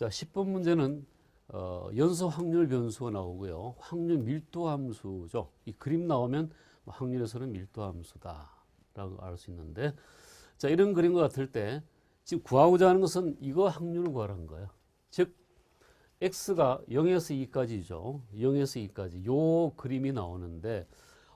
자, 10번 문제는 어, 연소 확률 변수가 나오고요. 확률 밀도 함수죠. 이 그림 나오면 뭐 확률에서는 밀도 함수다라고 알 수 있는데 자, 이런 그림과 같을 때 지금 구하고자 하는 것은 이거 확률을 구하라는 거예요. 즉 x가 0에서 2까지죠. 0에서 2까지 요 그림이 나오는데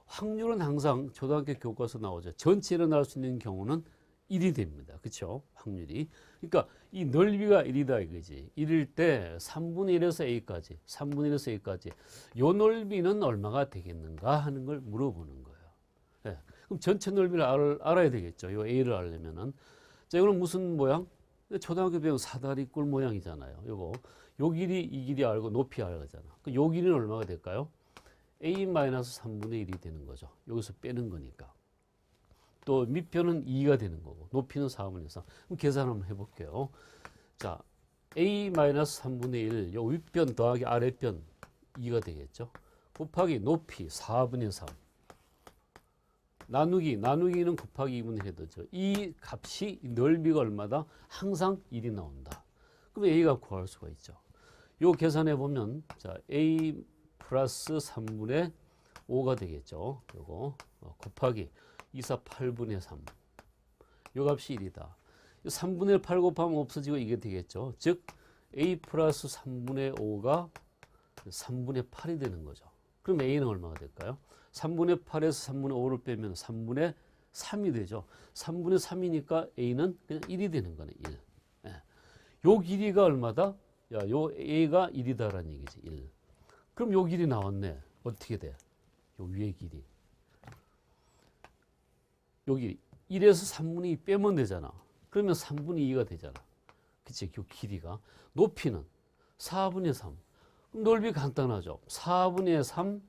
확률은 항상 초등학교 교과서 나오죠. 전체 일어날 수 있는 경우는 1이 됩니다. 그렇죠? 확률이. 그러니까 이 넓이가 1이다 이거지. 1일 때 3분의 1에서 a까지, 3분의 1에서 a까지 요 넓이는 얼마가 되겠는가 하는 걸 물어보는 거예요. 예. 그럼 전체 넓이를 알, 알아야 되겠죠. 요 a를 알려면은. 자, 이거는 무슨 모양? 초등학교 배운 사다리 꼴 모양이잖아요. 요거. 요 길이 이 길이 알고 높이 알잖아. 그요 길이는 얼마가 될까요? a-3분의 1이 되는 거죠. 여기서 빼는 거니까. 또 밑변은 2가 되는 거고 높이는 4분의 3. 그럼 계산 한번 해볼게요. 자, a-3분의 1, 요 윗변 더하기 아랫변 2가 되겠죠. 곱하기 높이 4분의 3. 나누기, 나누기는 곱하기 2분의 해도죠. 이 값이 이 넓이가 얼마다? 항상 1이 나온다. 그럼 a가 구할 수가 있죠. 요 계산해 보면 자, a 플러스 3분의 5가 되겠죠. 요거 어, 곱하기 2, 4, 8분의 3. 요 값이 1이다. 3분의 1 8 곱하면 없어지고 이게 되겠죠. 즉 a 플러스 3분의 5가 3분의 8이 되는 거죠. 그럼 a는 얼마가 될까요? 3분의 8에서 3분의 5를 빼면 3분의 3이 되죠. 3분의 3이니까 a는 그냥 1이 되는 거네. 1. 예. 요 길이가 얼마다? 야, 요 a가 1이다라는 얘기지. 1. 그럼 요 길이 나왔네. 어떻게 돼? 요 위에 길이. 여기 1에서 3분의 2 빼면 되잖아. 그러면 3분의 2가 되잖아. 그치? 요 길이가. 높이는 4분의 3. 그럼 넓이 간단하죠. 4분의 3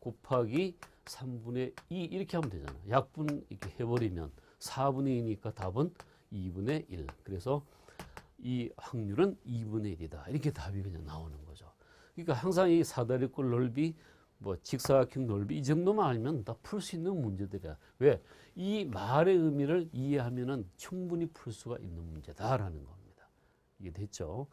곱하기 3분의 2 이렇게 하면 되잖아. 약분 이렇게 해버리면 4분의 2니까 답은 2분의 1. 그래서 이 확률은 2분의 1이다. 이렇게 답이 그냥 나오는 거죠. 그러니까 항상 이 사다리꼴 넓이 뭐 직사각형 넓이 이 정도만 알면 다 풀 수 있는 문제들이야. 왜? 이 말의 의미를 이해하면은 충분히 풀 수가 있는 문제다라는 겁니다. 이게 됐죠?